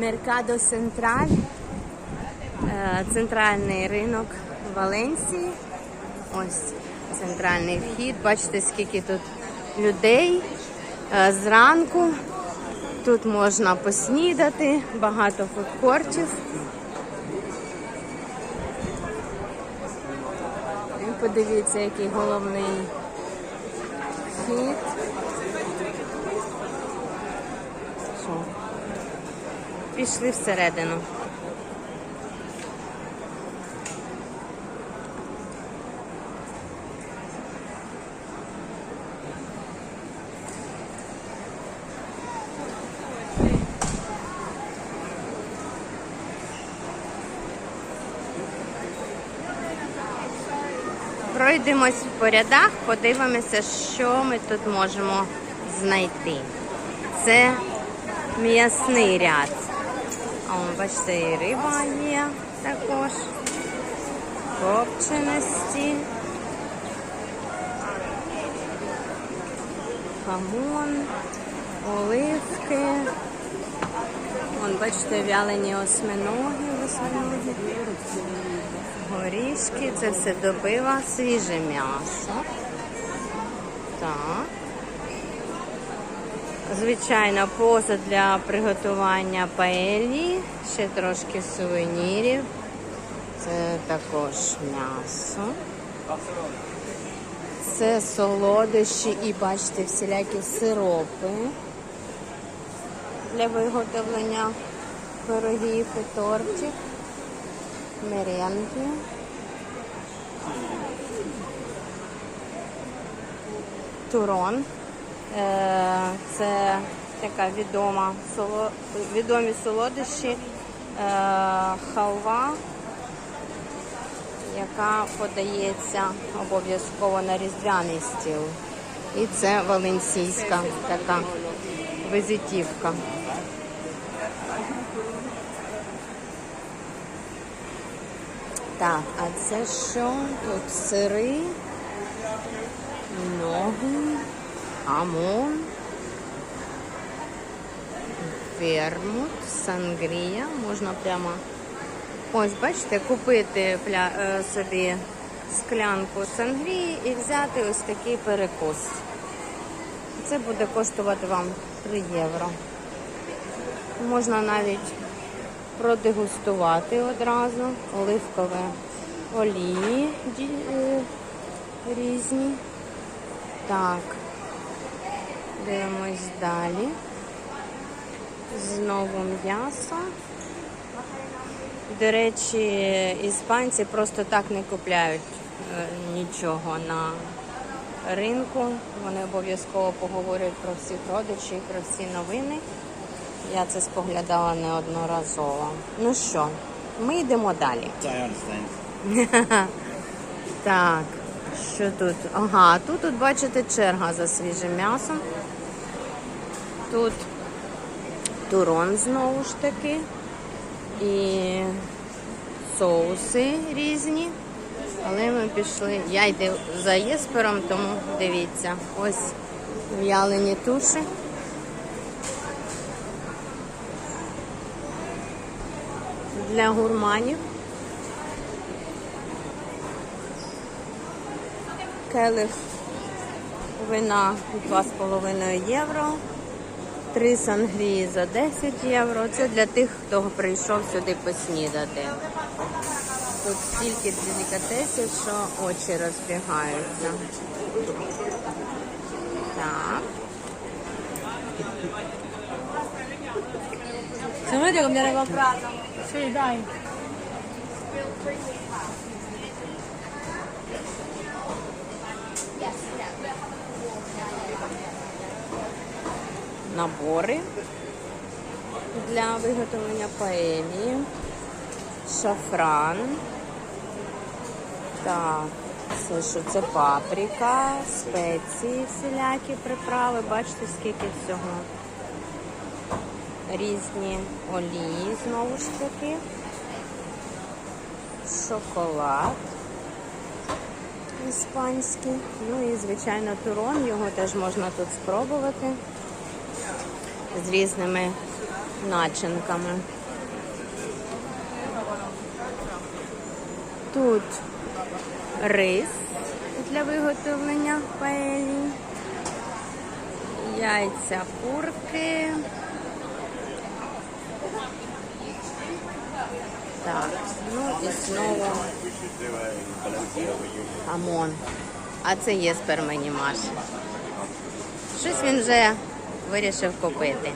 Меркадо Централь, центральний ринок Валенсії. Ось центральний вхід. Бачите, скільки тут людей Е, зранку. Тут можна поснідати, багато фудкортів. Подивіться, який головний вхід. Що? Пішли всередину. Пройдемось по рядах, подивимося, що ми тут можемо знайти. Це м'ясний ряд. А он, бачите, і риба є також. Копченості. Хамон, оливки. Вон, бачите, вялені осьминоги, осьминоги. Горішки, це все добила, свіже м'ясо. Так. Звичайно, посуд для приготування паелі, ще трошки сувенірів. Це також м'ясо. Це солодощі і бачите, всілякі сиропи для виготовлення пирогів і тортів меренги. Турон. Е, Це така відома відомі солодощі е, халва, яка подається обов'язково на різдвяний стіл. І це валенсійська така визитівка. Так, а це що? Тут сири, ноги, хамон, вермут, сангрія. Можна прямо ось, бачите, купити е, собі склянку сангрії і взяти ось такий перекус. Це буде коштувати вам 3 євро. Можна навіть продегустувати одразу оливкове олії е, різні. Так, дивимось далі. Знову м'ясо. До речі, іспанці просто так не купляють е, нічого на ринку. Вони обов'язково поговорюють про всіх родичів, про всі новини. Я це споглядала неодноразово. Ну що, ми йдемо далі. Так, що тут? Ага, тут, тут бачите, черга за свіжим м'ясом. Тут турон знову ж таки. І соуси різні. Але ми пішли. Я йду за єспером, тому дивіться. Ось в'ялені туші. Для гурманів. Келих вина 2,5 євро, 3 сангрії за 10 євро. Це для тих, хто прийшов сюди поснідати. Тут стільки делікатесів, що очі розбігаються. Так. Dico mi ero comprato. Sì, dai. Набори для виготовлення паелії, шафран. Так, що це паприка, спеції, всілякі приправи. Бачите, скільки всього. Різні олії, знову ж таки. Шоколад іспанський. Ну і, звичайно, турон. Його теж можна тут спробувати з різними начинками. Тут рис для виготовлення паелі, яйця курки. Так, ну і знову хамон. А це є сперменімаш. Щось він вже вирішив купити.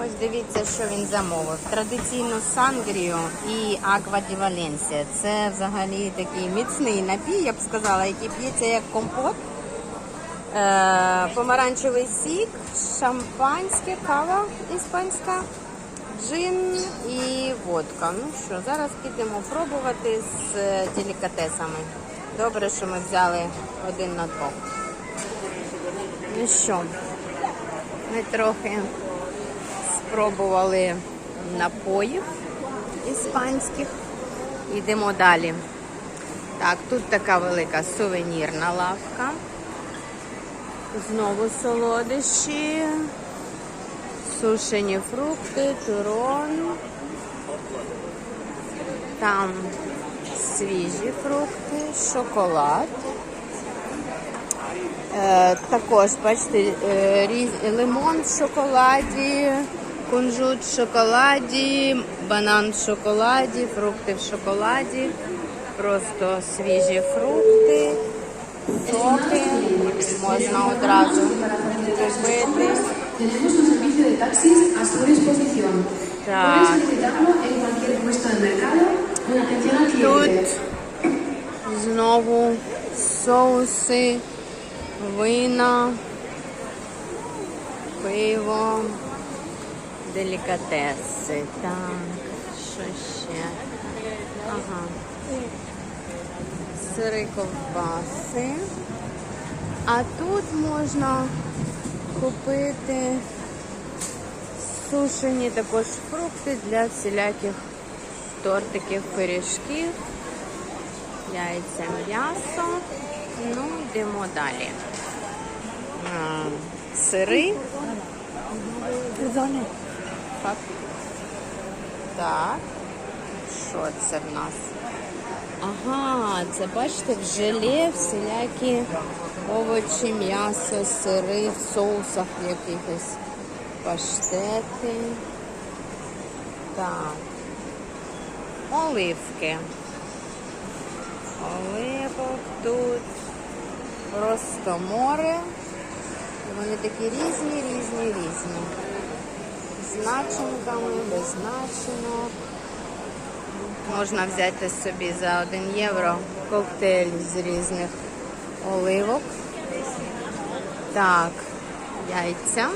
Ось дивіться, що він замовив. Традиційну сангрію і аква ді Валенсія. Це взагалі такий міцний напій, я б сказала, який п'ється як компот. Е, помаранчевий сік, шампанське, кава іспанська, джин і водка. Ну що, зараз підемо пробувати з е, делікатесами. Добре, що ми взяли один на двох. Ну що, ми трохи спробували напоїв іспанських. Йдемо далі. Так, тут така велика сувенірна лавка. Знову солодощі, сушені фрукти, турон. Там свіжі фрукти, шоколад. Е, також, бачите, е, різ- лимон в шоколаді, кунжут в шоколаді, банан в шоколаді, фрукти в шоколаді, просто свіжі фрукти, соки, можна одразу купити. Так. Тут знову соуси, вина, пиво, делікатеси. Так, що ще? Ага. Сири ковбаси. А тут можна купити сушені також фрукти для всіляких тортиків, пиріжків яйця, м'ясо. Ну, йдемо далі. А, Сири. Так. Так. Що це в нас? Ага, це бачите, в желе всілякі овочі, м'ясо, сири в соусах якихось паштети. Так. Оливки. Оливок тут просто море. Вони такі різні, різні, різні. З начинками, без начинок. Можна взяти собі за 1 євро коктейль з різних оливок. Так, яйця.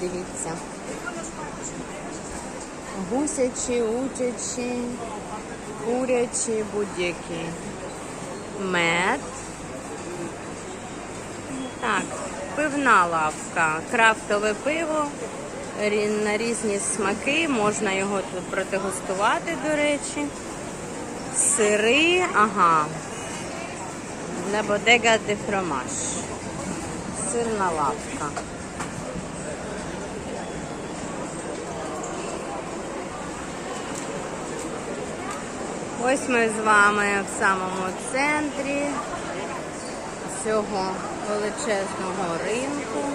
Дивіться. Гусячі, утячі, курячі, будь-які. Мед. Так, пивна лавка, крафтове пиво на різні смаки. Можна його тут протигустувати, до речі. Сири, ага. La Bodega de Fromage. Сирна лавка. Ось ми з вами в самому центрі цього величезного ринку.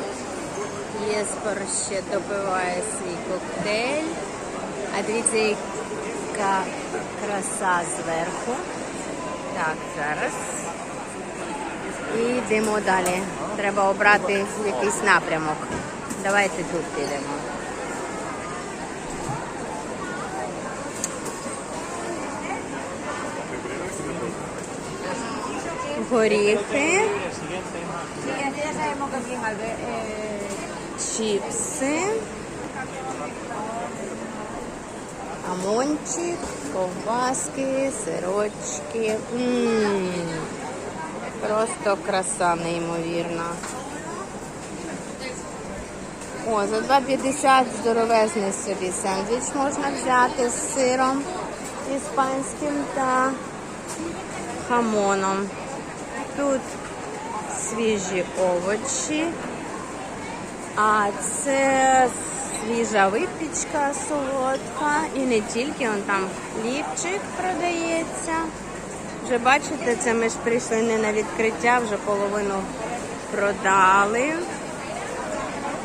Єспер ще допиває свій коктейль. А дивіться, яка краса зверху. Так, зараз. І йдемо далі. Треба обрати якийсь напрямок. Давайте тут підемо. Горіхи. Чіпси. Амончик, ковбаски, сирочки. Просто краса неймовірна. О, за 2,50 здоровезний собі сендвіч можна взяти з сиром іспанським та хамоном. Тут свіжі овочі, а це свіжа випічка солодка. І не тільки, он там хлібчик продається. Вже бачите, це ми ж прийшли не на відкриття, вже половину продали.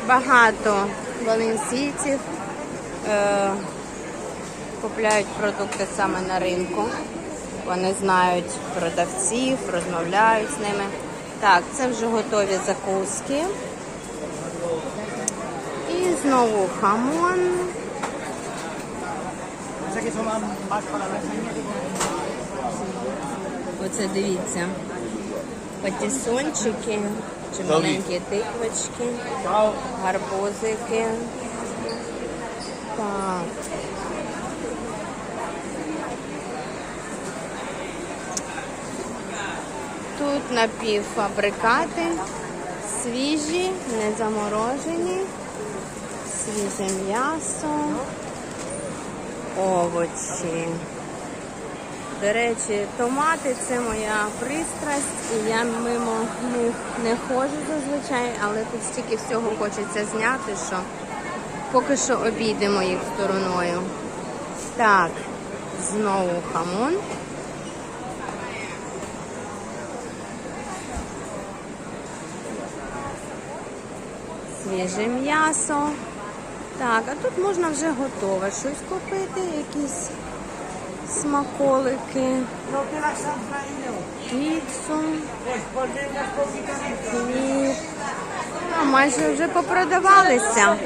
Багато валенсійців е, купляють продукти саме на ринку. Вони знають продавців, розмовляють з ними. Так, це вже готові закуски. І знову хамон. Оце дивіться. Патісончики, чи маленькі тиквочки, гарбузики. Так. Тут напівфабрикати, свіжі, не заморожені, свіже м'ясо, овочі. До речі, томати це моя пристрасть, і я мимо них не ходжу зазвичай, але тут стільки всього хочеться зняти, що поки що обійдемо їх стороною. Так, знову хамон. Свіже м'ясо. Так, а тут можна вже готове щось купити, якісь смаколики, піцу, хліб. А майже вже попродавалися.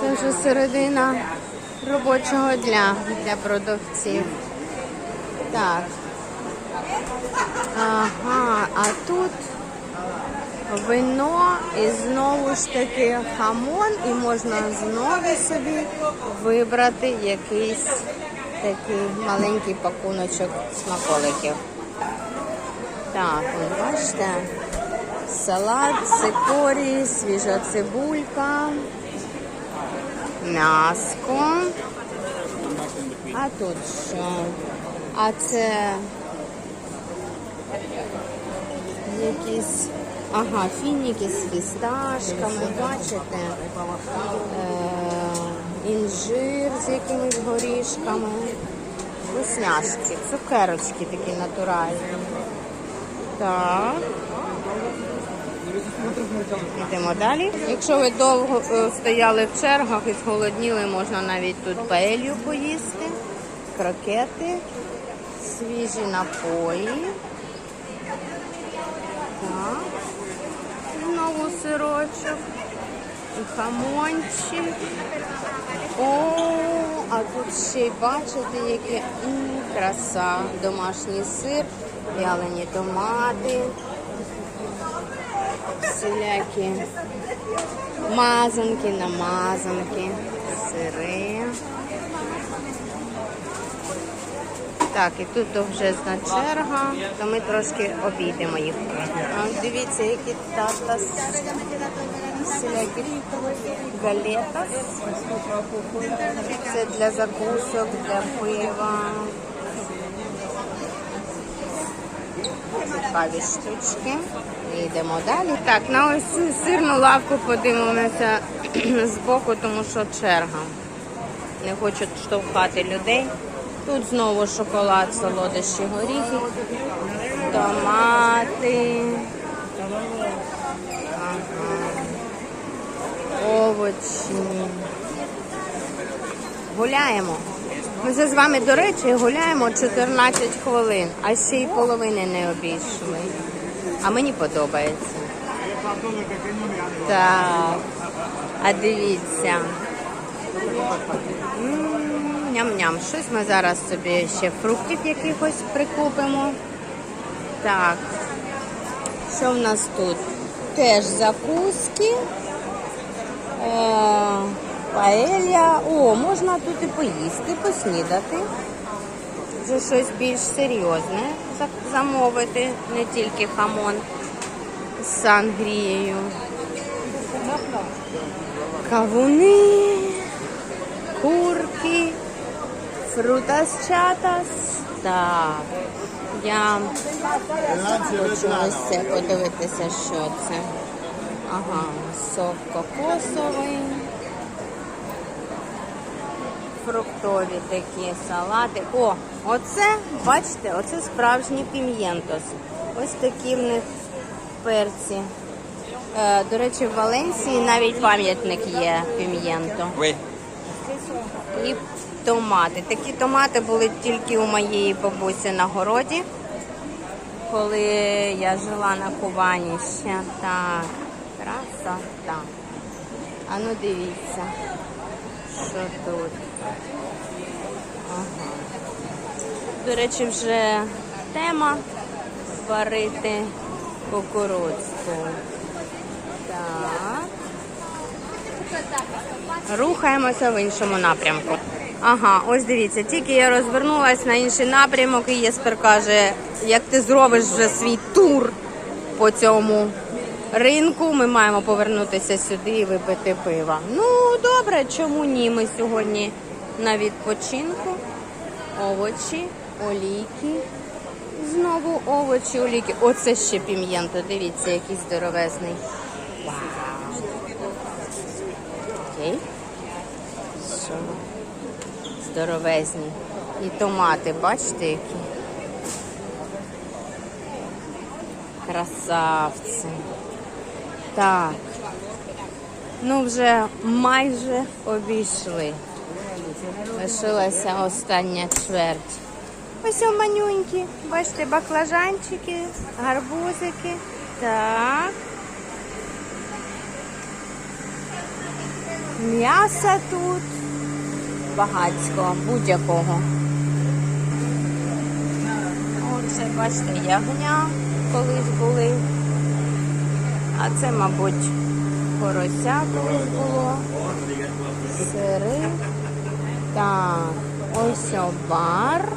Це вже середина робочого дня для продавців. Так. Ага, а тут вино і знову ж таки хамон, і можна знову собі вибрати якийсь такий маленький пакуночок смаколиків. Так, бачите, салат, цикорій, свіжа цибулька, м'яско. А тут що? А це якісь ага, фініки з фісташками, бачите? Е, інжир з якимись горішками, вкусняшки, цукерочки такі натуральні. Так. Йдемо далі. Якщо ви довго е, стояли в чергах і зголодніли, можна навіть тут паелью поїсти, крокети, свіжі напої. Так. Знову сирочок. І хамончик. О, а тут ще й бачите, яке краса. Домашній сир, вялені томати, всілякі мазанки, намазанки, сири. Так, і тут вже зна черга, то ми трошки обійдемо їх. А дивіться, які татас, всілякі галетас. Це для закусок, для пива. Цікаві штучки. І йдемо далі. Так, на ось сирну лавку подивимося збоку, тому що черга. Не хочуть штовхати людей. Тут знову шоколад, солодощі, горіхи, томати, ага. овочі. Гуляємо. Ми вже з вами, до речі, гуляємо 14 хвилин, а ще й половини не обійшли. А мені подобається. Так. А дивіться. Ням-ням. Щось ми зараз собі ще фруктів якихось прикупимо. Так. Що в нас тут? Теж закуски. Е, паелья. О, можна тут і поїсти, поснідати. Вже щось більш серйозне замовити, не тільки хамон з сангрією. Кавуни, курки, фрутас чатас. Так. Я хочу ось це подивитися, що це. Ага, сок кокосовий. фруктові такі салати. О, оце, бачите, оце справжній пім'єнтос. Ось такі в них перці. Е, до речі, в Валенсії навіть пам'ятник є пім'єнто. І томати. Такі томати були тільки у моєї бабусі на городі, коли я жила на Кубані ще. Так, красота. А ну дивіться, що тут. Ага. До речі, вже тема варити кукурудзку. Так. Рухаємося в іншому напрямку. Ага, ось дивіться, тільки я розвернулася на інший напрямок, і Єспер каже, як ти зробиш вже свій тур по цьому ринку, ми маємо повернутися сюди і випити пива. Ну, добре, чому ні? Ми сьогодні на відпочинку. Овочі, олійки. Знову овочі, олійки. Оце ще пім'єнто. Дивіться, який здоровезний. Вау. Окей. Що? Здоровезні. І томати, бачите, які? Красавці. Так. Ну, вже майже обійшли. Лишилася остання чверть. Ось манюнькі. Бачите, баклажанчики, гарбузики. Так. М'яса тут багатського, будь-якого. Оце, бачите, ягня колись були. А це, мабуть, порося колись було. Сири. Так, ось бар.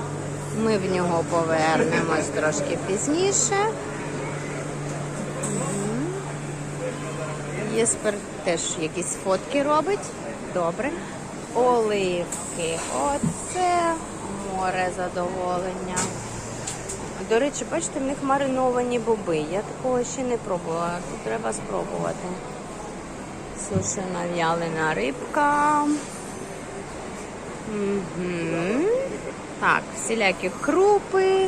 Ми в нього повернемось трошки пізніше. Єспер теж якісь фотки робить. Добре. Оливки. Оце море задоволення. До речі, бачите, в них мариновані боби. Я такого ще не пробувала. Тут треба спробувати. Сушена в'ялена рибка. Угу. Так, всілякі крупи,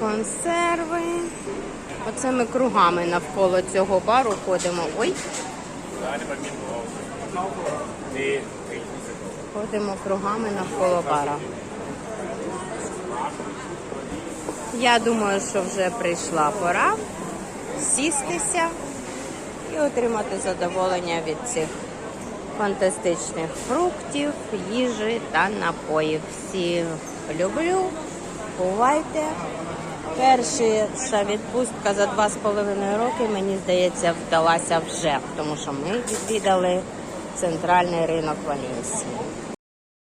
консерви. Оце ми кругами навколо цього бару ходимо. Ой. Ходимо кругами навколо бара. Я думаю, що вже прийшла пора сістися і отримати задоволення від цих фантастичних фруктів, їжі та напоїв. Всі люблю. Бувайте. Перша відпустка за два з половиною роки, мені здається, вдалася вже, тому що ми відвідали центральний ринок Валенсії.